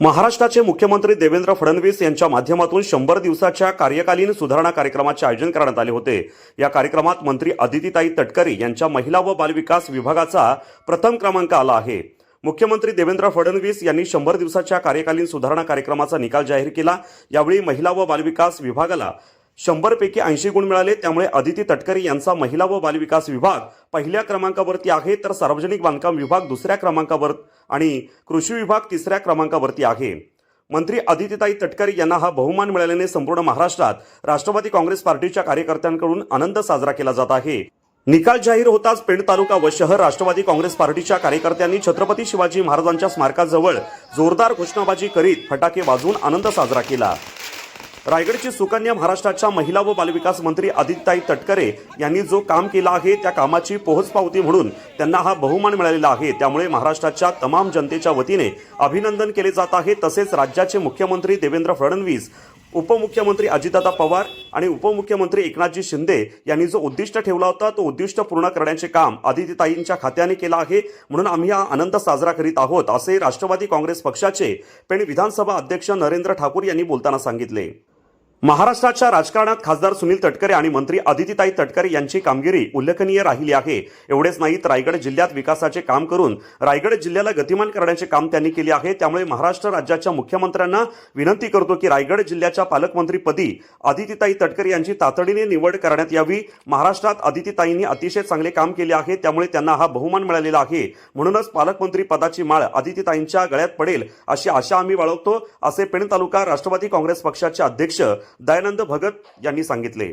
महाराष्ट्राचे मुख्यमंत्री देवेंद्र फडणवीस यांच्या माध्यमातून शंभर दिवसाच्या कार्यकालीन सुधारणा कार्यक्रमाचे आयोजन करण्यात आले होते. या कार्यक्रमात मंत्री अदितीताई तटकरे यांच्या महिला व बालविकास विभागाचा प्रथम क्रमांक आला आहे. मुख्यमंत्री देवेंद्र फडणवीस यांनी शंभर दिवसाच्या कार्यकालीन सुधारणा कार्यक्रमाचा निकाल जाहीर केला. यावेळी महिला व बालविकास विभागाला शंभर पैकी ऐंशी गुण मिळाले. त्यामुळे अदिती तटकरे यांचा महिला व बालविकास विभाग पहिल्या क्रमांकावरती आहे. तर सार्वजनिक बांधकाम विभाग दुसऱ्या क्रमांकावर आणि कृषी विभाग तिसऱ्या क्रमांकावरती आहे. मंत्री आदितीताई तटकरे यांना हा बहुमान मिळाल्याने संपूर्ण महाराष्ट्रात राष्ट्रवादी काँग्रेस पार्टीच्या कार्यकर्त्यांकडून आनंद साजरा केला जात आहे. निकाल जाहीर होताच पेण तालुका व शहर राष्ट्रवादी काँग्रेस पार्टीच्या कार्यकर्त्यांनी छत्रपती शिवाजी महाराजांच्या स्मारकाजवळ जोरदार घोषणाबाजी करीत फटाके वाजवून आनंद साजरा केला. रायगडची सुकन्या महाराष्ट्राच्या महिला व बालविकास मंत्री आदित्यताई तटकरे यांनी जो काम केला आहे त्या कामाची पोहोचपावती म्हणून त्यांना हा बहुमान मिळालेला आहे. त्यामुळे महाराष्ट्राच्या तमाम जनतेच्या वतीने अभिनंदन केले जात आहे. तसेच राज्याचे मुख्यमंत्री देवेंद्र फडणवीस उपमुख्यमंत्री अजितदादा पवार आणि उपमुख्यमंत्री एकनाथजी शिंदे यांनी जो उद्दिष्ट ठेवला होता तो उद्दिष्ट पूर्ण करण्याचे काम आदित्यताईंच्या खात्याने केलं आहे. म्हणून आम्ही हा आनंद साजरा करीत आहोत असे राष्ट्रवादी काँग्रेस पक्षाचे पेण विधानसभा अध्यक्ष नरेंद्र ठाकूर यांनी बोलताना सांगितले. महाराष्ट्राच्या राजकारणात खासदार सुनील तटकरे आणि मंत्री अदितीताई तटकरे यांची कामगिरी उल्लेखनीय राहिली आहे. एवढेच नाही तर रायगड जिल्ह्यात विकासाचे काम करून रायगड जिल्ह्याला गतिमान करण्याचे काम त्यांनी केले आहे. त्यामुळे महाराष्ट्र राज्याच्या मुख्यमंत्र्यांना विनंती करतो की रायगड जिल्ह्याच्या पालकमंत्रीपदी अदितीताई तटकरे यांची तातडीने निवड करण्यात यावी. महाराष्ट्रात अदितीताईंनी अतिशय चांगले काम केले आहे. त्यामुळे त्यांना हा बहुमान मिळालेला आहे. म्हणूनच पालकमंत्री पदाची माळ अदितीताईंच्या गळ्यात पडेल अशी आशा आम्ही बाळगतो असे पेण तालुका राष्ट्रवादी काँग्रेस पक्षाचे अध्यक्ष दयानंद भगत यांनी सांगितले.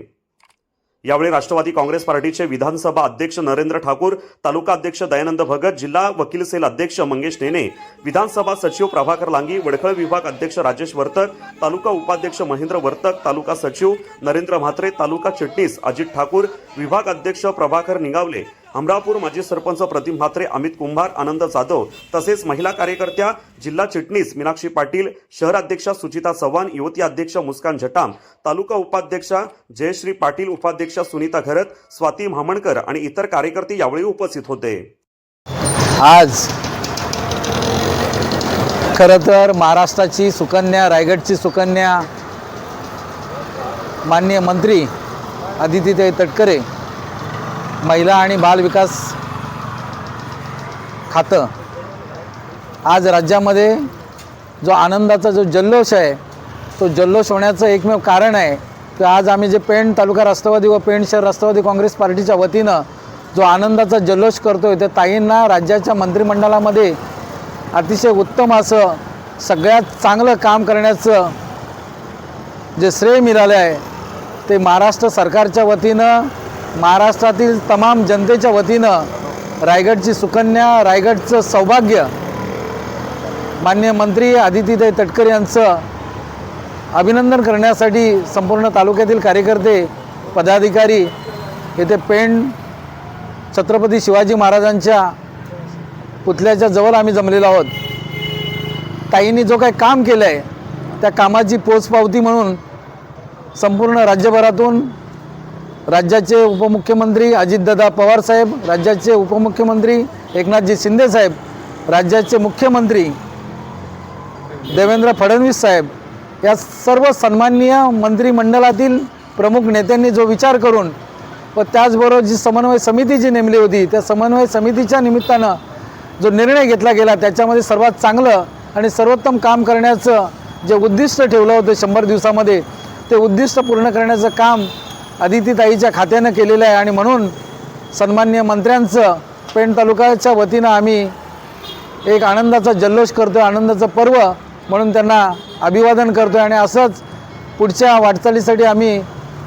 यावेळी राष्ट्रवादी काँग्रेस पार्टीचे विधानसभा अध्यक्ष नरेंद्र ठाकूर तालुका अध्यक्ष दयानंद भगत जिल्हा वकील सेल अध्यक्ष मंगेश नेने विधानसभा सचिव प्रभाकर लांगी वडखळ विभाग अध्यक्ष राजेश वर्तक तालुका उपाध्यक्ष महेंद्र वर्तक तालुका सचिव नरेंद्र म्हात्रे तालुका चिटणीस अजित ठाकूर विभाग अध्यक्ष प्रभाकर निगावले अमरापूर माजी सरपंच प्रतिम म्हात्रे अमित कुंभार आनंद जाधव तसेच महिला कार्यकर्त्या जिल्हा चिटणीस मीनाक्षी पाटील शहर अध्यक्षा सुचिता चव्हाण युवती अध्यक्ष मुस्कान झटाम तालुका उपाध्यक्षा जयश्री पाटील उपाध्यक्षा सुनीता घरत स्वाती म्हामणकर आणि इतर कार्यकर्ते यावेळी उपस्थित होते. आज खरं तर महाराष्ट्राची सुकन्या रायगडची सुकन्या माननीय मंत्री अदितीताई तटकरे महिला आणि बालविकास खातं आज राज्यामध्ये जो आनंदाचा जो जल्लोष आहे तो जल्लोष होण्याचं एकमेव कारण आहे की आज आम्ही जे पेण तालुका राष्ट्रवादी व पेण शहर राष्ट्रवादी काँग्रेस पार्टीच्या वतीनं जो आनंदाचा जल्लोष करतोय त्या ताईंना राज्याच्या मंत्रिमंडळामध्ये अतिशय उत्तम असं सगळ्यात चांगलं काम करण्याचं जे श्रेय मिळालं आहे ते महाराष्ट्र सरकारच्या वतीनं महाराष्ट्रातील तमाम जनतेच्या वतीनं रायगडची सुकन्या रायगडचं सौभाग्य. माननीय मंत्री आदितीताई तटकर यांचं अभिनंदन करण्यासाठी संपूर्ण तालुक्यातील कार्यकर्ते पदाधिकारी येथे पेण छत्रपती शिवाजी महाराजांच्या पुतल्याच्या जवळ आम्ही जमलेलो आहोत. ताईंनी जो काही काम केलं आहे त्या कामाची पोचपावती म्हणून संपूर्ण राज्यभरातून राज्याचे उपमुख्यमंत्री अजितदादा पवारसाहेब राज्याचे उपमुख्यमंत्री एकनाथजी शिंदेसाहेब राज्याचे मुख्यमंत्री देवेंद्र फडणवीस साहेब या सर्व सन्माननीय मंत्रिमंडळातील प्रमुख नेत्यांनी जो विचार करून व त्याचबरोबर जी समन्वय समिती जी नेमली होती त्या समन्वय समितीच्या निमित्तानं जो निर्णय घेतला गेला त्याच्यामध्ये सर्वात चांगलं आणि सर्वोत्तम काम करण्याचं जे उद्दिष्ट ठेवलं होतं शंभर दिवसामध्ये ते उद्दिष्ट पूर्ण करण्याचं काम अदितीताईच्या खात्यानं केलेलं आहे आणि म्हणून सन्मान्य मंत्र्यांचं पेण तालुक्याच्या वतीनं आम्ही एक आनंदाचा जल्लोष करतो आहे आनंदाचं पर्व म्हणून त्यांना अभिवादन करतो आहे आणि असंच पुढच्या वाटचालीसाठी आम्ही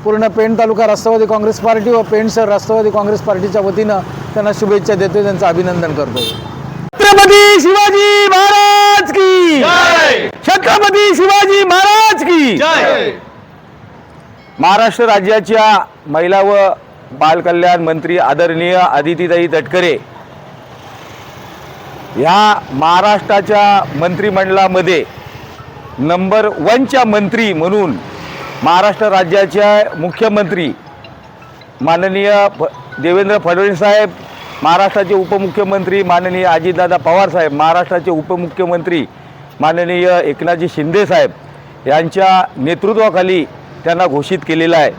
पूर्ण पेण तालुका राष्ट्रवादी काँग्रेस पार्टी व पेण शहर राष्ट्रवादी काँग्रेस पार्टीच्या वतीनं त्यांना शुभेच्छा देतो त्यांचं अभिनंदन करतो छत्रपती शिवाजी महाराज की! छत्रपती शिवाजी महाराज की! महाराष्ट्र राज्याच्या महिला व बालकल्याण मंत्री आदरणीय आदितीताई तटकरे ह्या महाराष्ट्राच्या मंत्रिमंडळामध्ये नंबर वनच्या मंत्री म्हणून महाराष्ट्र राज्याच्या मुख्यमंत्री माननीय फ देवेंद्र फडणवीस साहेब महाराष्ट्राचे उपमुख्यमंत्री माननीय अजितदादा पवार साहेब महाराष्ट्राचे उपमुख्यमंत्री माननीय एकनाथजी शिंदे साहेब यांच्या नेतृत्वाखाली त्यांना घोषित केलेलं आहे.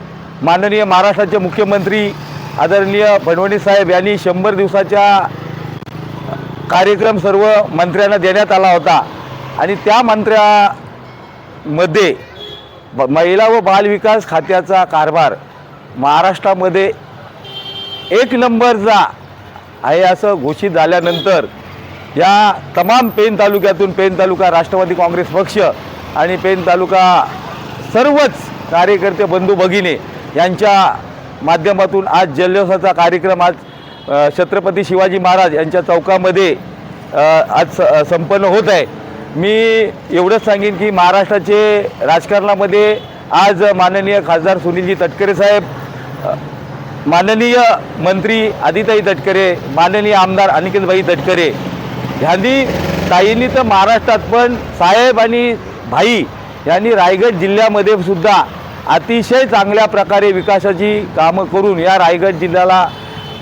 माननीय महाराष्ट्राचे मुख्यमंत्री आदरणीय फडणवीस साहेब यांनी शंभर दिवसाच्या कार्यक्रम सर्व मंत्र्यांना देण्यात आला होता. आणि त्या मंत्र्यामध्ये ब- महिला व बालविकास खात्याचा कारभार महाराष्ट्रामध्ये एक नंबरचा आहे असं घोषित झाल्यानंतर या तमाम पेन तालुक्यातून पेन तालुका राष्ट्रवादी काँग्रेस पक्ष आणि पेन तालुका सर्वच कार्यकर्ते बंधू भगिने यांच्या माध्यमातून आज जल्लोषाचा कार्यक्रम आज छत्रपती शिवाजी महाराज यांच्या चौकामध्ये आज स- संपन्न होत आहे. मी एवढंच सांगेन की महाराष्ट्राचे राजकारणामध्ये आज माननीय खासदार सुनीलजी तटकरे साहेब माननीय मंत्री आदिताई तटकरे माननीय आमदार अनिकेतभाई तटकरे ह्यांनी ताईंनी तर महाराष्ट्रात पण साहेब आणि भाई यांनी रायगड जिल्ह्यामध्ये सुद्धा अतिशय चांगल्या प्रकारे विकासाची कामं करून या रायगड जिल्ह्याला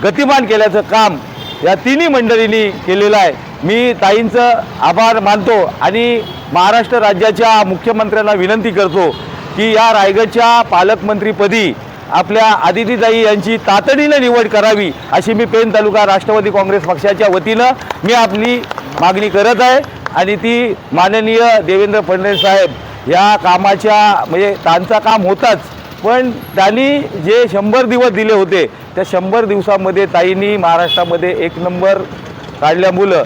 गतिमान केल्याचं काम या तिन्ही मंडळींनी केलेलं आहे. मी ताईंचं आभार मानतो आणि महाराष्ट्र राज्याच्या मुख्यमंत्र्यांना विनंती करतो की या रायगडच्या पालकमंत्रीपदी आपल्या आदितीताई यांची तातडीनं निवड करावी अशी मी पेन तालुका राष्ट्रवादी काँग्रेस पक्षाच्या वतीनं मी आपली मागणी करत आहे. आणि ती माननीय देवेंद्र फडणवीस साहेब या कामाच्या म्हणजे त्यांचा काम होताच. पण त्यांनी जे शंभर दिवस दिले होते त्या शंभर दिवसामध्ये ताईंनी महाराष्ट्रामध्ये एक नंबर काढल्यामुळं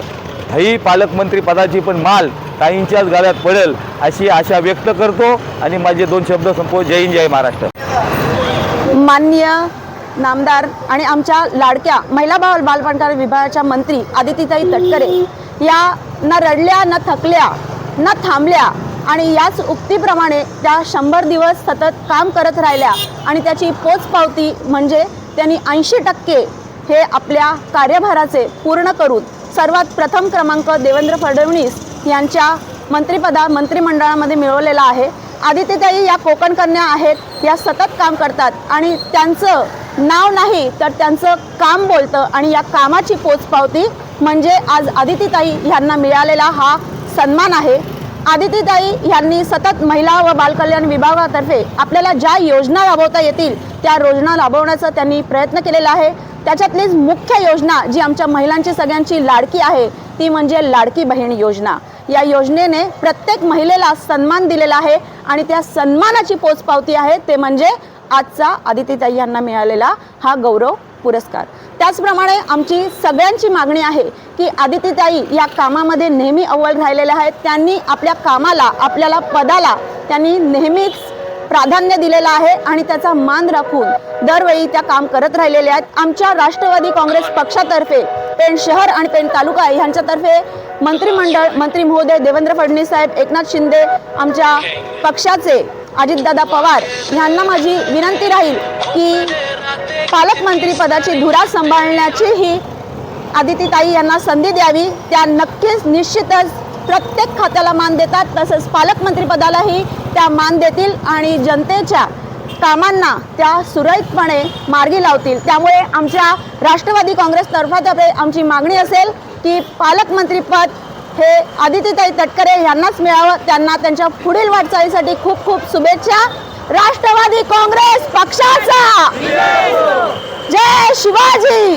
ही पालकमंत्री पदाची पण माल ताईंच्याच गाड्यात पडेल अशी आशा व्यक्त करतो आणि माझे दोन शब्द संपव. जय हिंद जय महाराष्ट्र. माननीय नामदार आणि आमच्या लाडक्या महिला बाल बालपणकार विभागाच्या मंत्री आदितीताई तटकरे या न रडल्या न थकल्या न थांबल्या आणि याच उक्तीप्रमाणे त्या शंभर दिवस सतत काम करत राहिल्या आणि त्याची पोचपावती म्हणजे त्यांनी ऐंशी टक्के हे आपल्या कार्यभाराचे पूर्ण करून सर्वात प्रथम क्रमांक देवेंद्र फडणवीस यांच्या मंत्रिपदा मंत्रिमंडळामध्ये मिळवलेला आहे. आदित्यताई या कोकण कन्या आहेत या सतत काम करतात आणि त्यांचं नाव नाही तर त्यांचं काम बोलतं आणि या कामाची पोचपावती म्हणजे आज आदितीताई यांना मिळालेला हा सन्मान आहे. आदितीताई यांनी सतत महिला व बालकल्याण विभागातर्फे आपल्याला ज्या योजना राबवता येतील त्या योजना राबवण्याचा त्यांनी प्रयत्न केलेला आहे. त्याच्यातलीच मुख्य योजना जी आमच्या महिलांची सगळ्यांची लाडकी आहे ती म्हणजे लाडकी बहीण योजना. या योजनेने प्रत्येक महिलेला सन्मान दिलेला आहे आणि त्या सन्मानाची पोचपावती आहे ते म्हणजे आजचा आदितीताई यांना मिळालेला हा गौरव पुरस्कार. त्याचप्रमाणे आमची सगळ्यांची मागणी आहे की आदितीताई या कामामध्ये नेहमी अव्वल राहिलेल्या आहेत. त्यांनी आपल्या कामाला आपल्याला पदाला त्यांनी नेहमीच प्राधान्य दिलेलं आहे आणि त्याचा मान राखून दरवेळी त्या काम करत राहिलेल्या आहेत. आमच्या राष्ट्रवादी काँग्रेस पक्षातर्फे पेण शहर आणि पेण तालुका ह्यांच्यातर्फे मंत्रिमंडळ मंत्री महोदय देवेंद्र फडणवीस साहेब एकनाथ शिंदे आमच्या पक्षाचे अजितदादा पवार यांना माझी विनंती राहील की पालकमंत्री पदाची धुरा सांभाळण्याची ही आदितीताई यांना संधी द्यावी त्या नक्कीच निश्चितच प्रत्येक खात्याला मान देतात. तसंच पालकमंत्रीपदालाही त्या मान देतील आणि जनतेच्या कामांना त्या सुरळीतपणे मार्गी लावतील. त्यामुळे आमच्या राष्ट्रवादी काँग्रेसतर्फातर्फे आमची मागणी असेल की पालकमंत्रीपद हे आदितीताई तटकरे यांनाच मिळावं. त्यांना त्यांच्या पुढील वाटचालीसाठी खूप खूप शुभेच्छा. राष्ट्रवादी काँग्रेस पक्षाचा. जय Shivaji.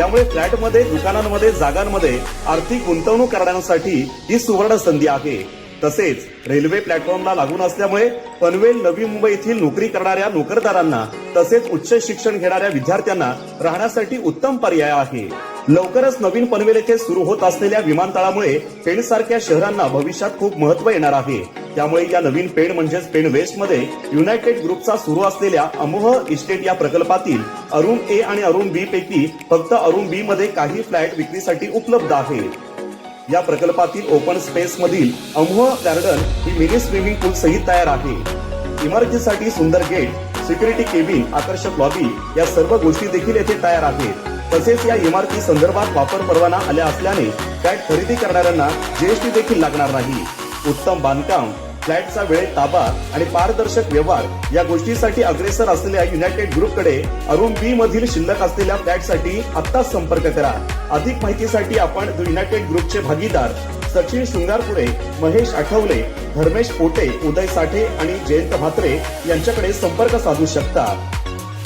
त्यामुळे फ्लॅटमध्ये दुकानांमध्ये जागांमध्ये आर्थिक गुंतवणूक करण्यासाठी ही सुवर्ण संधी आहे. तसेच रेल्वे प्लॅटफॉर्मला लागून असल्यामुळे पनवेल नवी मुंबई येथील नोकरी करणाऱ्या नोकरदारांना तसेच उच्च शिक्षण घेणाऱ्या विद्यार्थ्यांना राहण्यासाठी उत्तम पर्याय आहे. लवकरच नवीन पनवेल येथे सुरू होत असलेल्या विमानतळामुळे पेण सारख्या शहरांना भविष्यात खूप महत्त्व येणार आहे. त्यामुळे या नवीन पेण म्हणजेच पेण वेस्टमध्ये युनायटेड ग्रुपचा सुरू असलेल्या अमोह इस्टेट या प्रकल्पातील अरुण ए आणि अरुण बी पैकी फक्त अरुण बी मध्ये काही फ्लॅट विक्रीसाठी उपलब्ध आहे. या प्रकल्पातील ओपन स्पेस मधील अमोह गार्डन ही मिनी स्विमिंग पूल सहित तयार आहे. इमारतीसाठी सुंदर गेट सिक्युरिटी केबिन आकर्षक लॉबी या सर्व गोष्टी देखील येथे तयार आहेत. तसेच या इमारती संदर्भात वापर परवाना आल्या असल्याने फ्लॅट खरेदी करणाऱ्यांना जीएसटी देखील लागणार नाही. उत्तम बांधकाम फ्लॅटचा वेळ ताबा आणि पारदर्शक व्यवहार या गोष्टीसाठी अग्रेसर असलेल्या युनायटेड ग्रुपकडे अरुण बी मधील शिल्लक असलेल्या फ्लॅटसाठी आत्ताच संपर्क करा. अधिक माहितीसाठी आपण युनायटेड ग्रुपचे भागीदार सचिन शृंगारपुरे महेश आठवले धर्मेश पोटे उदय साठे आणि जयंत म्हात्रे यांच्याकडे संपर्क साधू शकता.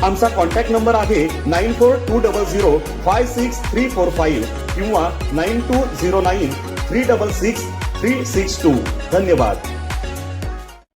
आमचा कॉन्टॅक्ट नंबर आहे nine four two double zero five six three four five किंवा nine two zero nine three double six three six two धन्यवाद.